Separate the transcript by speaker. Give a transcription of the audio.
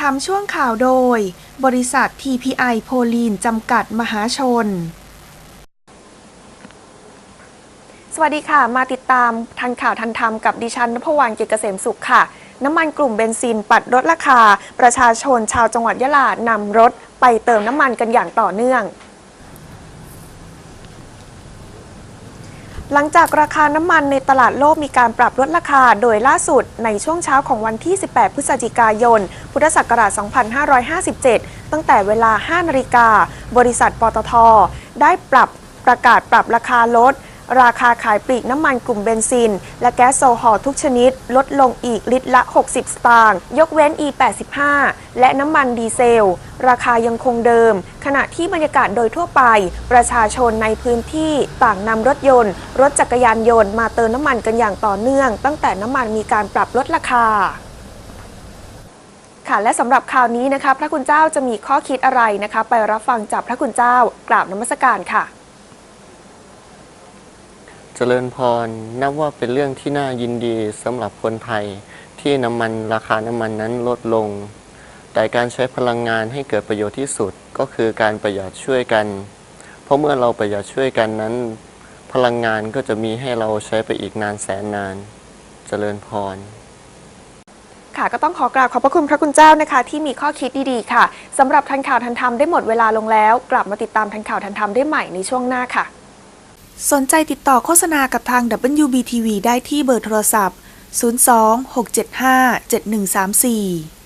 Speaker 1: ทำช่วงข่าวโดย บริษัท TPI โพลีนจำกัดมหาชน สวัสดีค่ะ มาติดตามทันข่าวทันธรรมกับดิฉันนพวรรณเกียรติเกษมสุขค่ะ น้ำมันกลุ่มเบนซินปัดลดราคา ประชาชนชาวจังหวัดยะลานำรถไปเติมน้ำมันกันอย่างต่อเนื่อง หลังจากราคาน้ำมันในตลาดโลกมีการปรับลดราคาโดยล่าสุดในช่วงเช้าของวันที่ 18 พฤศจิกายน พุทธศักราช 2557 ตั้งแต่เวลา 5 นาฬิกา บริษัทปตท ได้ปรับประกาศปรับราคาลด ราคาขายปลีกน้ำมันกลุ่มเบนซิน และแก๊สโซฮอลทุกชนิด ลดลงอีกลิตรละ 60 สตางค์ยกเว้น E85 และน้ำมันดีเซล ราคายังคงเดิม ขณะที่บรรยากาศโดยทั่วไป ประชาชนในพื้นที่ต่างนำรถยนต์ รถจักรยานยนต์มาเติมน้ำมันกันอย่างต่อเนื่อง ตั้งแต่น้ำมันมีการปรับลดราคาค่ะและสำหรับข่าวนี้นะคะ พระคุณเจ้าจะมีข้อคิดอะไรนะคะ ไปรับฟังจากพระคุณเจ้ากราบนมัสการค่ะ
Speaker 2: จริญพรนับว่าเป็นเรื่องที่น่ายินดีสำหรับคนไทย ที่น้ำมันราคาน้ำมันนั้นลดลง แต่การใช้พลังงานให้เกิดประโยชน์ที่สุดก็คือการประหยัดช่วยกัน เพราะเมื่อเราประหยัดช่วยกันนั้น พลังงานก็จะมีให้เราใช้ไปอีกนานแสนนาน เจริญพร
Speaker 1: ค่ะก็ต้องขอกราบขอบพระคุณพระคุณเจ้านะคะ ที่มีข้อคิดดีๆ ค่ะสำหรับทันข่าวทันธรรมได้หมดเวลาลงแล้ว กลับมาติดตามทันข่าวทันธรรมได้ใหม่ในช่วงหน้าค่ะ สนใจติดต่อโฆษณากับทาง WBTV ได้ที่เบอร์โทรศัพท์ 02 675 7134